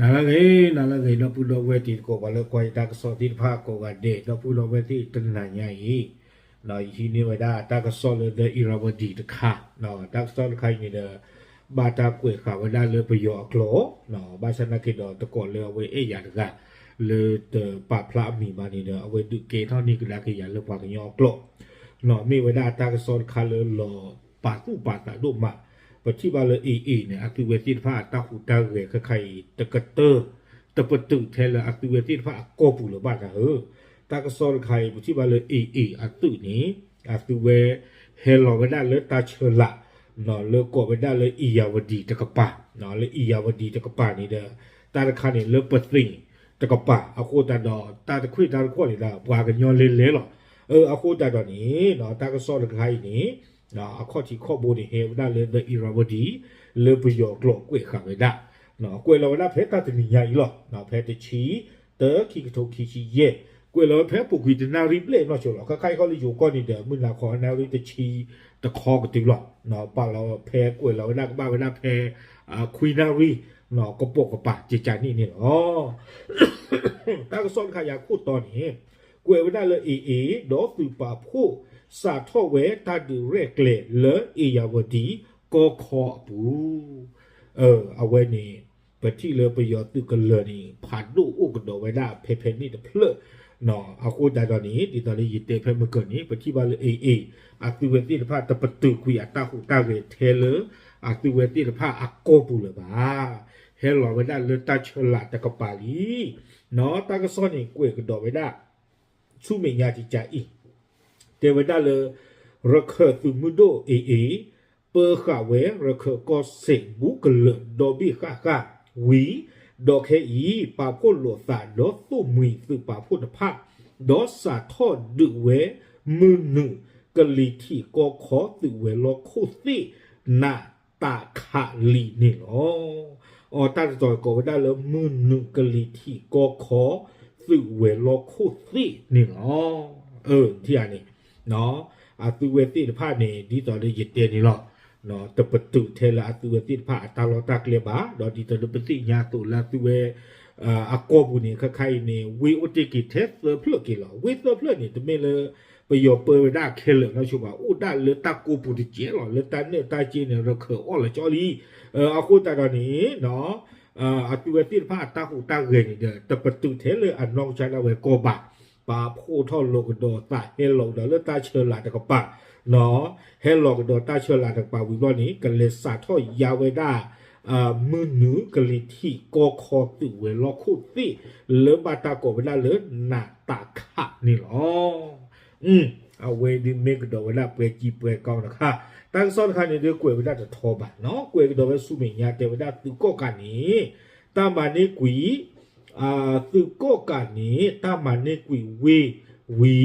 နာလကေနာလကေတော့ပူတော့ဝဲတီကိုဘာလို့ကွာတာကစောတိဖာကိုကဒေတော့ပူတော့ဝဲတီတနညာယီနော်ယီနေဝဒါတာကစောလေတဲ့အီရာဝဒီတခါနော်တာကစောခိုင်နေတဲ့ဘာတာကွေခါဝဒါလေပယောကလောနော်ဘာစနကေတော့တကောလေဝဲအေးရတကလေတပပလာမီမာနေတဲ့အဝဲတုကေထောင်းနီကလာကေရလေပါကယောကလောနော်မိဝဒါတာကစောခါလေလောပါတုပါတာဒုမာ ปฏิบัติเลยเอเอเนี่ยอัติเวติพาตาหูตาเรคไข่ตะกะเตอตะปะตุเทละอัติเวติพาโกปูละบาดเฮอตากะซอลไข่ปฏิบัติเลยเอเออัตุนี่อัติเวเฮลอเวดาเลยตาเชละเนาะเลก็เวดาเลยอียาวดีตะกะปะเนาะเลยอียาวดีตะกะปะนี่เด้อตาตะคันนี่เลปะติตะกะปะอ နော်အခေါ်ချီခေါ်ဘိုဒီဟေဒါလေဒီရာဘဒီလေပယောကလောကွေခါဝေဒါနော်ကွေလောလာဖဲတတနီညာဤလောနော်ဖဲတချီတဲခီကထိုခီချီယေကွေလောဖဲပုကွီတနာရီပလေနော်ချောလောခခိုင်ခေါ်လီယိုကောနီဒဲမွလာခေါ်နာရီတချီတခေါ်ကတိလောနော်ပါလောဖဲကွေလောနာကဘာဝနာဖဲခွီနာရီနော်ကပုတ်ကပကြေချာနီနေလောတာကစောခါယာခုတော်နေကွေဝနာလေအေအေဒေါ်သူပါဖို့ စာထော့ဝဲတတူရက်လေလေအေယဝဒီကိုခေါ်ဘူးเออเอาไว้นี่ปะที่เลปยอตึกเลนี่ผ่านดูอุกดอไว้ได้เพเพนี่ตะเพลเนาะเอาโคดาตอนนี้ที่ตอนนี้ยิเตเพมกนี่ปะที่บาเลเอเออะตุเวติตะพาตะปะตุคุยอะตาหูตาเวเทเลอะตุเว เทวดาเลรักตุมุโดเอเอเปอร์ขาเวรักก็เสบุกเลดอบิขาขาวีดอกเฮีปาพุโลสาดอสุมีสุปาพุทธภาพดอสาทอดดึเวมือหนึ่งกะลีที่ก็ขอสุเวลอโคสินาตาขาลีนี่หรออ๋อตาจอยก็ได้แล้วมือหนึ่งกะลีที่ก็ขอสุเวลอโคสินี่หรอเออที่อันนี้ နော်အသူဝဲတိတဖာနေဒီတော်လေးရတဲ့နေလို့နော်တပတုထဲလာအသူဝဲတိတဖာအတာလောတက်လေပါတော့ဒီတပတိညာတူလာသူဝဲအကောဘူးနေခခိုင်နေဝေအိုတိကိတဲ့ဖလုကိလောဝေသဖလုနေတမင်လေပယောပဝဒခဲလနော်ရှုပါဥဒလေတကိုပူဒီကျဲလောလေတန်နေတာချင်းရခအော်လေကြော်လီအခုတတော်နေနော်အတူဝဲတိတဖာတာဟုတာရေနေတပတုထဲလေအနောင်ချလာဝဲကောပါ ပါဖို့ထောက်လောကဒေါ်တာဟဲလောဒေါ်လတာချေလာတကပါနော်ဟဲလောကဒေါ်တာချေလာတကပါဝီဘောနီကလေစာထောယာဝေဒာအာမနုကလိတီကိုခေါ်တူဝဲလောခုတိလေဘတာကိုဝလာလေနာတာခနီလောอืมအဝေဒီမေကတော့ဝလာပွဲကြီးပွဲကောင်းတခါတန်းစောတခါနေတဲ့ကွယ်ဝလာတထောပါနော်ကွယ်ကတော့ပဲစုမိညာတေဝဒသူကော့ကနေတမ္မာနေကွီ အာသူကောကနေတာမနေကွီဝေဝီ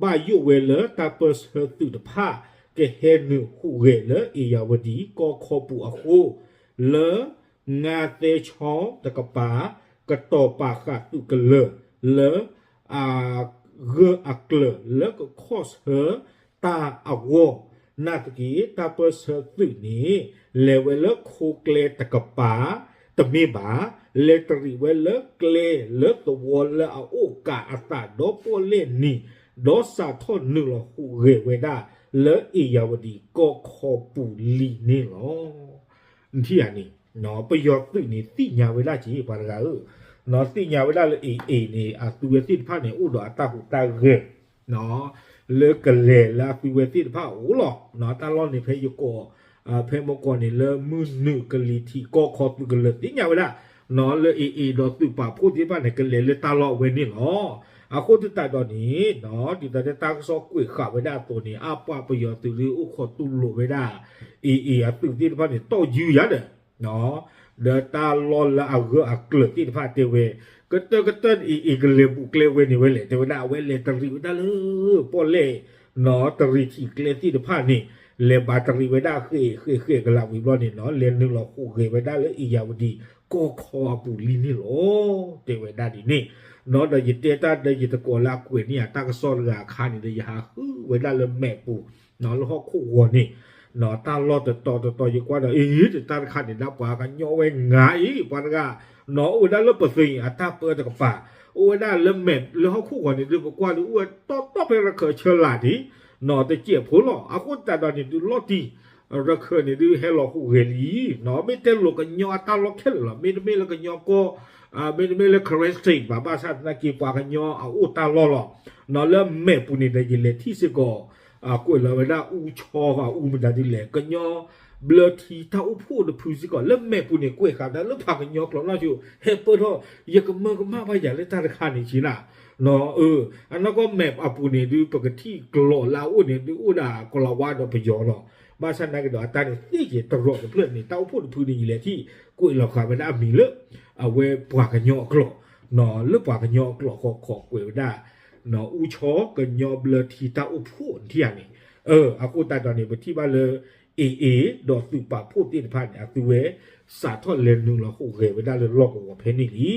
ဘာယုဝဲလတာပစဟသူတဖာကဲဟဲနုဟုရဲလအေယဝဒီကောခောပူအခုလငါတေချောတကပါကတောပါခတုကလလအာဂအကလလကခောစဟတာအဝနာတကီတာပစဟသူနီလေဝဲလခုကလေတကပါတမေပါ letri wele kle le to wole a o ka ata do po le ni do sa tho nu lo hu ge we da le e ya wadi ko kho pu li ni lo nthi ya ni no pa yo tu ni ti nya we la chi pa ga u no ti nya we la le e e ni a tu we ti pha ni u do ata hu ta ge no le kle la tu we ti pha u lo no ta lo ni phe yo ko အဖေမကောနေလမှုနုကလီတီကောခောတုကလတိညာဝလာ နော်လေအီအီတော့သူပါဖို့ဒီပါနေကလေလေတာလောဝဲနေလောအခုတတတော့နီနော်ဒီတဲ့တာဆောကွေခဝဲတာตัวนี้အပပယောသူလူဥခောတူလိုဝဲတာအီအီအသူဒီပါနေတော့ယူရတယ်နော်เดตาลอละเอาก็อักลติพาเตเวก็ตก็ตอีอีกเลบุกเลเวนี่เวเลเตวดาเวเลตริวดาเลปอเลเนาะตริที่กเลติพานี่เลบาตริเวดาเคเคเคกลาวิบลอนี่เนาะเลนึงเร ကိုခေါ်ပူလီနီလောတေဝဒဒီနေနော်ဒယတေတာဒယတကောလာကွေနီတာကဆောလာခါနီဒယဟာဟူဝေဒါလမဲပူနော်လဟခုဝနီနော်တာလောတတော်တော်ယကွာဒအေးတာခါနီလာပွာကညောဝဲငါဤပန်ကနော်ဝေဒါလပစင်အတာပဒကပါဝေဒါလမဲလဟခုဝနီဒကွာလူဝတော်တော်ပဲရခချလာဒီနော်တကြည့်ဖိုးလောအခုတတော်နေသူလော့တီ ရခနေဒီဟဲလောခုဂေလီနော်မေတဲလောကညောတာလောခဲလောမေမေလကညောကိုအာမေမေလခရက်စတိဘာဘာဆတ်နကီပွားကညောအူတာလောလောနော်လမဲပူနေတဲ့လေတီစကော à quên là vậy u cho và u mình đã đi lẻ cái nhỏ blur thì tao u phụ được phụ gì còn lớp mẹ phụ này quên cả đó lớp phạt cái nhỏ còn nó chịu hết bớt thôi giờ cái mơ cái ma bây giờ lấy ta được khai này chỉ là nó ừ anh nó có mẹ à phụ này đi bậc thi lộ là u này đi u là còn là qua đó bây giờ rồi ဘာသာနာကတော့တာနေတိကျတော်တော့ပြည့်နေတောက်ဖို့ဖူနေလေတိကိုလောက်ခါမနာမီလအဝဲပွားကညောကလောနော်လပွားကညောကလောခေါ်ခေါ်ကွေဒါနော်ဦးချောကညောဘလတီတာအဖို့တီယနေเออအခုတတ်တော်နေပတိပါလေအေအေဒေါ်သူပါဖို့တိဖာနေအသူဝဲစာထော်လဲနုလခုခေဝဒါလေလော့ကိုဖဲနေလီ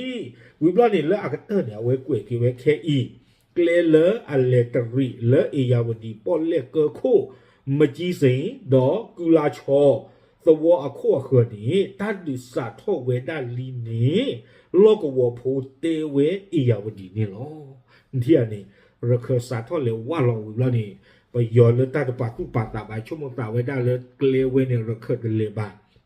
ဝိဘလနေလဲအကတနေအဝဲကွေကေဝဲခဲအီကလေလအလက်တရီလဲအေယာဝဒီပေါ်လက်ကခိုမကြီးစိန်ဒေါ်ကူလာချောသဝအခောခေဒီတတ်ဒီစာထောဝဲဒါလီနေလောကဝဖိုတေဝဲအေယာဝဒီနေလောဒီအနေရခစာထောလေဝါလောဝိဘလနေပယောလတတပတုပတာဘချုံတာဝဲဒါလေကလေဝဲ နေရခဒလေဘာနော်ကတဲ့ကတော့ကဝဲကလေလာဂါဘာဆန်နိုင်တော့တလေဥဒကောကလေလပတ်ပတုပတာဘာနီအပွားစာတော်လီတဲ့ဒါလေကောကောကလူပူတော့ခေါ်လေတဲ့ဝဲနော်အတတော့ပါနေဒီရှုံးတာကလေဖော့တီကွေဝဲဒါအာနာအာနာတာခနော်အာမွနုကလီတီ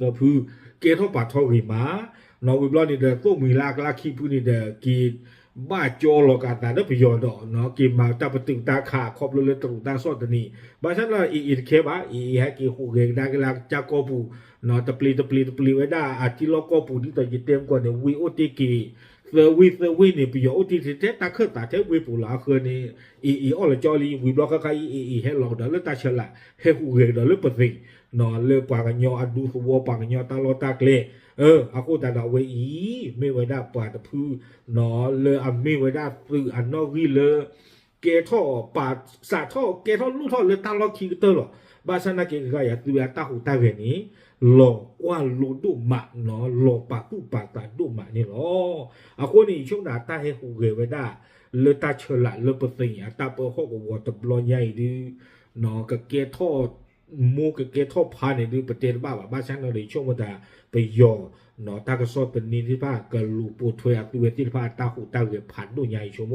သဖူကေတော့ပါထောရီမာနော်ဝီဘလနေတဲ့ကိုမီလာကလာခိပူနေတဲ့ကီบ้าจอลกาตาเดปยอดอเนาะกิมาตาปตึงตาขาครอบเลยตรุตาสอดนี่บาฉันละอีอีเคบาอีฮะกิฮูเกดากลาจากอปูเนาะตะปลีตะปลีตะปลีไว้ดาอาจิลกอปูที่ตะยิเต็มกว่าเนี่ยวีโอติกีเซวีเซวีนี่ปยอโอติเตตาเคตาเทวีปูลาคือนี่อีอีออลจอลีวีบ ล็อกกะอีอีเฮลอด了ตาเชละเฮฮูเกด了ปะสิเนาะเลปากะญออดูสวปากะญอตาลอตาเกล เออအခုတတော်ဝေးဤမေဝဒပါတဖူးနော်လေအမေဝဒသူအနော်ဂီလေကဲထောပါစာထောကဲထောလူထောလေတလောခီတလောဘာစနာကေကရသူရတာဟူတာကေနီ လောကွာလူဒုမနော်လောပါတုပါတာဒုမနီလောအခုနီချုံနာတာဟေဟူကေဝဒလေတာချလာ มูกเกทอพานนี่ประเทศบ้าบ้าช่างเราเลยช่วงมาตาไปย่อเนาะตากระสอบเป็นนิติภาคกลูปูถวยตัวที่ภาคตาหูตาเกผ่านดูใหญ่ชั่วโม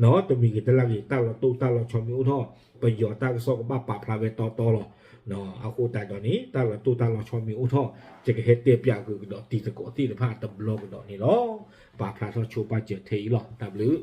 เนาะจะมีกิจลักษณ์ตาเราตู้ตาเราชมิวท่อไปย่อตากระสอบบ้าป่าพลาเวตอตอหรอเนาะเอาโคตาตอนนี้ตาเราตู้ตาเราชมิวท่อจะเกเฮเตียปยาคือเนาะตีตะโกตีตะภาคตำโลกเนาะนี่เนาะป่าพลาทอชูปาเจเทีหรอตับหรือ